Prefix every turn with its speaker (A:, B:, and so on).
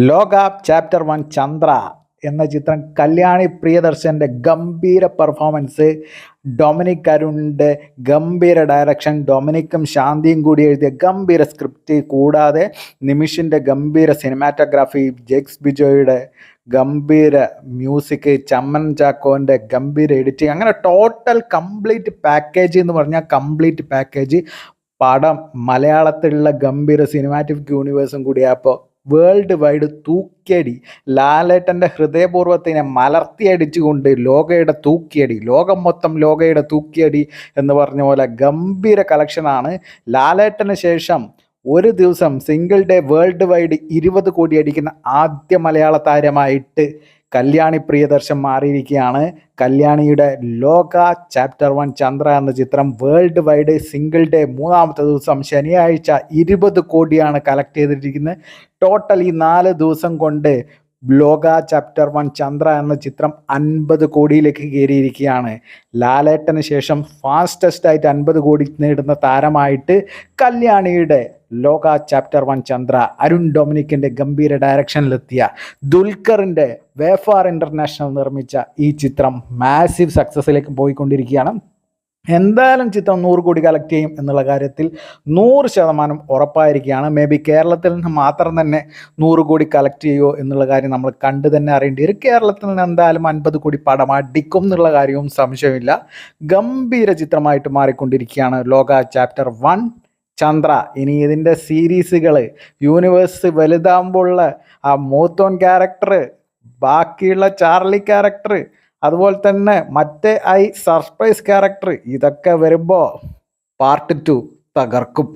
A: ലോക chapter one Chandra എന്ന ചിത്രം കല്യാണി പ്രിയദർശന്റെ ഗംഭീര പെർഫോമൻസ് ഡൊമിനിക് അരുണിന്റെ ഗംഭീര ഡയറക്ഷൻ ഡൊമിനിക്കും ശാന്തിയും കൂടി എഴുതിയ ഗംഭീര സ്ക്രിപ്റ്റ് കൂടാതെ നിമിഷിന്റെ ഗംഭീര സിനിമാറ്റോഗ്രാഫി ജെക്സ് ബിജോയുടെ ഗംഭീര മ്യൂസിക് ചമ്മൻ ചാക്കോന്റെ ഗംഭീര എഡിറ്റിംഗ് അങ്ങനെ ടോട്ടൽ കംപ്ലീറ്റ് പാക്കേജ് എന്ന് പറഞ്ഞാൽ കംപ്ലീറ്റ് പാക്കേജ് പടം മലയാളത്തിലുള്ള ഗംഭീര സിനിമാറ്റിക് യൂണിവേഴ്സും കൂടിയായപ്പോൾ വേൾഡ് വൈഡ് തൂക്കിയടി. ലാലേട്ടന്റെ ഹൃദയപൂർവത്തിനെ മലർത്തിയടിച്ചുകൊണ്ട് ലോകയുടെ തൂക്കിയടി. ലോകം മൊത്തം ലോകയുടെ തൂക്കിയടി എന്ന് പറഞ്ഞ പോലെ ഗംഭീര കളക്ഷനാണ് ലാലേട്ടന് ശേഷം ഒരു ദിവസം സിംഗിൾ ഡേ വേൾഡ് വൈഡ് ഇരുപത് കോടി അടിക്കുന്ന ആദ്യ മലയാള താരമായിട്ട് കല്യാണി പ്രിയദർശൻ മാറിയിരിക്കുകയാണ്. കല്യാണിയുടെ ലോക ചാപ്റ്റർ വൺ ചന്ദ്ര എന്ന ചിത്രം വേൾഡ് വൈഡ് സിംഗിൾ ഡേ മൂന്നാമത്തെ ദിവസം ശനിയാഴ്ച ഇരുപത് കോടിയാണ് കളക്ട് ചെയ്തിരിക്കുന്നത്. ടോട്ടൽ ഈ നാല് ദിവസം കൊണ്ട് ലോക ചാപ്റ്റർ വൺ ചന്ദ്ര എന്ന ചിത്രം അൻപത് കോടിയിലേക്ക് കയറിയിരിക്കുകയാണ്. ലാലേട്ടന് ശേഷം ഫാസ്റ്റസ്റ്റ് ആയിട്ട് അൻപത് കോടി നേടുന്ന താരമായിട്ട് കല്യാണിയുടെ ലോക ചാപ്റ്റർ വൺ ചന്ദ്ര അരുൺ ഡൊമിനിക്കിന്റെ ഗംഭീര ഡയറക്ഷനിലെത്തിയ ദുൽഖറിന്റെ വേഫാർ ഇന്റർനാഷണൽ നിർമ്മിച്ച ഈ ചിത്രം മാസീവ് സക്സസ്സിലേക്ക് പോയിക്കൊണ്ടിരിക്കുകയാണ്. എന്തായാലും ചിത്രം നൂറ് കോടി കളക്ട് ചെയ്യും എന്നുള്ള കാര്യത്തിൽ നൂറ് ശതമാനം ഉറപ്പായിരിക്കുകയാണ്. മേ ബി കേരളത്തിൽ നിന്ന് മാത്രം തന്നെ നൂറ് കോടി കളക്ട് ചെയ്യുമോ എന്നുള്ള കാര്യം നമ്മൾ കണ്ടു തന്നെ അറിയേണ്ടി വരും. കേരളത്തിൽ നിന്ന് എന്തായാലും അൻപത് കോടി പടം അടിക്കും എന്നുള്ള കാര്യവും സംശയമില്ല ഗംഭീര ചിത്രമായിട്ട് മാറിക്കൊണ്ടിരിക്കുകയാണ് ലോക ചാപ്റ്റർ വൺ ചന്ദ്ര ഇനി ഇതിന്റെ സീരീസുകൾ യൂണിവേഴ്സ് വലുതാകുമ്പോഴുള്ള ആ മൂത്തോൻ ക്യാരക്ടർ ബാക്കിയുള്ള ചാർലി ക്യാരക്ടർ അതുപോലെ തന്നെ മറ്റേ ഐ സർപ്രൈസ് ക്യാരക്ടർ ഇതൊക്കെ വരുമ്പോൾ പാർട്ട് ടു തകർക്കും.